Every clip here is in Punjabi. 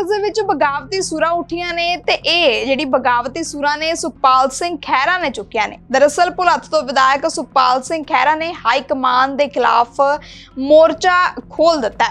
ਕਾਂਗਰਸ ਦੇ ਵਿੱਚ ਬਗਾਵਤੀ ਸੁਰਾਂ ਉੱਠੀਆਂ ਨੇ ਤੇ ਇਹ ਜਿਹੜੀ ਬਗਾਵਤੀ ਸੁਰਾਂ ਨੇ ਸੁਖਪਾਲ ਸਿੰਘ ਖਹਿਰਾ ਨੇ ਚੁੱਕਿਆ ਨੇ। ਦਰਅਸਲ ਭੁਲੱਥ ਤੋਂ ਵਿਧਾਇਕ ਸੁਖਪਾਲ ਸਿੰਘ ਖਹਿਰਾ ਨੇ ਹਾਈ ਕਮਾਨ ਦੇ ਖਿਲਾਫ ਮੋਰਚਾ ਖੋਲ ਦਿੱਤਾ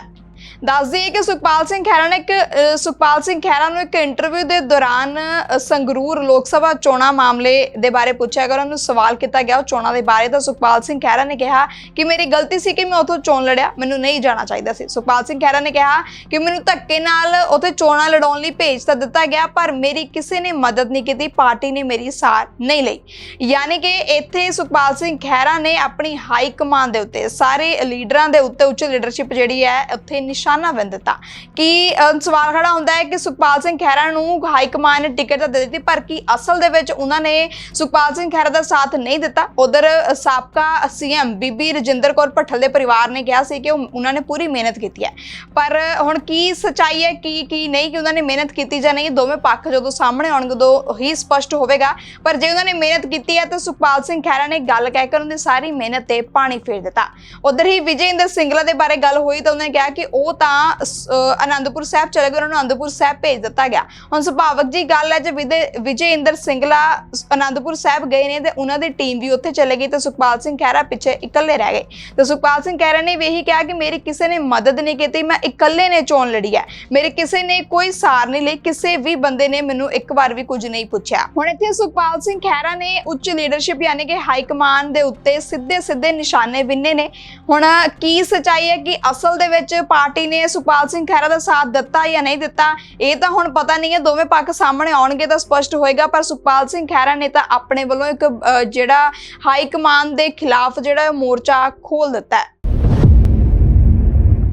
ਦੱਸ ਦਈਏ ਕਿ ਸੁਖਪਾਲ ਸਿੰਘ ਖਹਿਰਾ ਨੇ ਇੱਕ ਸੁਖਪਾਲ ਸਿੰਘ ਖਹਿਰਾ ਨੂੰ ਇੱਕ ਇੰਟਰਵਿਊ ਦੇ ਦੌਰਾਨ ਸੰਗਰੂਰ ਲੋਕ ਸਭਾ ਚੋਣਾਂ ਮਾਮਲੇ ਦੇ ਬਾਰੇ ਪੁੱਛਿਆ ਗਿਆ ਉਹਨਾਂ ਨੂੰ ਸਵਾਲ ਕੀਤਾ ਗਿਆ ਉਹ ਚੋਣਾਂ ਦੇ ਬਾਰੇ। ਤਾਂ ਸੁਖਪਾਲ ਸਿੰਘ ਖਹਿਰਾ ਨੇ ਕਿਹਾ ਕਿ ਮੇਰੀ ਗਲਤੀ ਸੀ ਕਿ ਮੈਂ ਉੱਥੋਂ ਚੋਣ ਲੜਿਆ, ਮੈਨੂੰ ਨਹੀਂ ਜਾਣਾ ਚਾਹੀਦਾ ਸੀ। ਸੁਖਪਾਲ ਸਿੰਘ ਖਹਿਰਾ ਨੇ ਕਿਹਾ ਕਿ ਮੈਨੂੰ ਧੱਕੇ ਨਾਲ ਉੱਥੇ ਚੋਣਾਂ ਲੜਾਉਣ ਲਈ ਭੇਜ ਤਾਂ ਦਿੱਤਾ ਗਿਆ, ਪਰ ਮੇਰੀ ਕਿਸੇ ਨੇ ਮਦਦ ਨਹੀਂ ਕੀਤੀ, ਪਾਰਟੀ ਨੇ ਮੇਰੀ ਸਾਰ ਨਹੀਂ ਲਈ। ਯਾਨੀ ਕਿ ਇੱਥੇ ਸੁਖਪਾਲ ਸਿੰਘ ਖਹਿਰਾ ਨੇ ਆਪਣੀ ਹਾਈ ਕਮਾਂਡ ਦੇ ਉੱਤੇ, ਸਾਰੇ ਲੀਡਰਾਂ ਦੇ ਉੱਤੇ ਉੱਚ ਲੀਡਰਸ਼ਿਪ ਜਿਹੜੀ ਹੈ, ਉੱਥੇ ਨਿਸ਼ਾਨਾ ਬੰਨ ਦਿੱਤਾ। ਕਿ ਸਵਾਲ ਖੜਾ ਹੁੰਦਾ ਹੈ ਕਿ ਸੁਖਪਾਲ ਸਿੰਘ ਖਹਿਰਾ ਨੂੰ ਹਾਈ ਕਮਾਂਡ ਨੇ ਟਿਕਟ ਤਾਂ ਦੇ ਦਿੱਤੀ, ਪਰ ਕੀ ਅਸਲ ਦੇ ਵਿੱਚ ਉਹਨਾਂ ਨੇ ਸੁਖਪਾਲ ਸਿੰਘ ਖਹਿਰਾ ਦਾ ਸਾਥ ਨਹੀਂ ਦਿੱਤਾ? ਉਧਰ ਸਾਬਕਾ ਸੀਐਮ ਬੀਬੀ ਰਜਿੰਦਰ ਕੌਰ ਭੱਠਲ ਦੇ ਪਰਿਵਾਰ ਨੇ ਕਿਹਾ ਸੀ ਕਿ ਉਹਨਾਂ ਨੇ ਪੂਰੀ ਮਿਹਨਤ ਕੀਤੀ ਹੈ। ਪਰ ਹੁਣ ਕੀ ਸਚਾਈ ਹੈ, ਕੀ ਕੀ ਨਹੀਂ, ਕਿ ਉਹਨਾਂ ਨੇ ਮਿਹਨਤ ਕੀਤੀ ਜਾਂ ਨਹੀਂ, ਦੋਵੇਂ ਪੱਖ ਜਦੋਂ ਸਾਹਮਣੇ ਆਉਣਗੇ ਉਦੋਂ ਹੀ ਸਪਸ਼ਟ ਹੋਵੇਗਾ। ਪਰ ਜੇ ਉਹਨਾਂ ਨੇ ਮਿਹਨਤ ਕੀਤੀ ਹੈ, ਤਾਂ ਸੁਖਪਾਲ ਸਿੰਘ ਖਹਿਰਾ ਨੇ ਗੱਲ ਕਹਿ ਕੇ ਉਹਨਾਂ ਦੀ ਸਾਰੀ ਮਿਹਨਤ ਤੇ ਪਾਣੀ ਫੇਰ ਦਿੱਤਾ। ਉਧਰ ਹੀ ਵਿਜੇ ਇੰਦਰ ਸਿੰਗਲਾ ਦੇ ਬਾਰੇ ਗੱਲ ਹੋਈ ਤਾਂ ਉਹਨਾਂ ਨੇ ਕਿਹਾ ਕਿ ਉਹ ਤਾਂ ਸ- ਆਨੰਦਪੁਰ ਸਾਹਿਬ ਚਲੇ ਗਏ, ਉਹਨਾਂ ਨੂੰ ਆਨੰਦਪੁਰ ਸਾਹਿਬ ਭੇਜ ਦਿੱਤਾ ਗਿਆ। ਹੁਣ ਸੁਭਾਵਕ ਜੀ ਗੱਲ ਹੈ, ਜੇ ਵਿਜੇ ਇੰਦਰ ਸਿੰਗਲਾ ਆਨੰਦਪੁਰ ਸਾਹਿਬ ਗਏ ਨੇ ਤੇ ਉਹਨਾਂ ਦੀ ਟੀਮ ਵੀ ਉੱਥੇ ਚਲੇ ਗਈ ਤੇ ਸੁਖਪਾਲ ਸਿੰਘ ਖਹਿਰਾ ਪਿੱਛੇ ਇਕੱਲੇ ਰਹਿ ਗਏ। ਤੇ ਸੁਖਪਾਲ ਸਿੰਘ ਖਹਿਰਾ ਨੇ ਵੀ ਇਹੀ ਕਿਹਾ ਕਿ ਮੇਰੀ ਕਿਸੇ ਨੇ ਮਦਦ ਨਹੀਂ ਕੀਤੀ, ਮੈਂ ਇਕੱਲੇ ਨੇ ਚੋਣ ਲੜੀ ਹੈ। ਮੇਰੇ ਕਿਸੇ ਨੇ ਕੋਈ ਸਾਰ ਨਹੀਂ ਲਈ, ਕਿਸੇ ਵੀ ਬੰਦੇ ਨੇ ਮੈਨੂੰ ਇੱਕ ਵਾਰ ਵੀ ਕੁਝ ਨਹੀਂ ਪੁੱਛਿਆ। ਹੁਣ ਇੱਥੇ ਸੁਖਪਾਲ ਸਿੰਘ ਖਹਿਰਾ ਨੇ ਉੱਚ ਲੀਡਰਸ਼ਿਪ ਯਾਨੀ ਕਿ ਹਾਈ ਕਮਾਂਡ ਦੇ ਉੱਤੇ ਸਿੱਧੇ ਸਿੱਧੇ ਨਿਸ਼ਾਨੇ ਵਿੰਨੇ ਨੇ। ਹੁਣ ਕੀ ਸਚਾਈ ਹੈ ਕਿ ਅਸਲ ਦੇ ਵਿੱਚ ਪਾਰਟੀ ਨੇ ਸੁਖਪਾਲ ਸਿੰਘ ਖਹਿਰਾ ਦਾ ਸਾਥ ਦਿੱਤਾ ਜਾਂ ਨਹੀਂ ਦਿੱਤਾ, ਇਹ ਤਾਂ ਹੁਣ ਪਤਾ ਨਹੀਂ ਹੈ, ਦੋਵੇਂ ਪੱਖ ਸਾਹਮਣੇ ਆਉਣਗੇ ਤਾਂ ਸਪਸ਼ਟ ਹੋਏਗਾ, ਪਰ ਸੁਖਪਾਲ ਸਿੰਘ ਖਹਿਰਾ ਨੇ ਤਾਂ ਆਪਣੇ ਵੱਲੋਂ ਇੱਕ ਜਿਹੜਾ ਹਾਈ ਕਮਾਂਡ ਦੇ ਖਿਲਾਫ ਜਿਹੜਾ ਮੋਰਚਾ ਖੋਲ ਦਿੱਤਾ ਹੈ।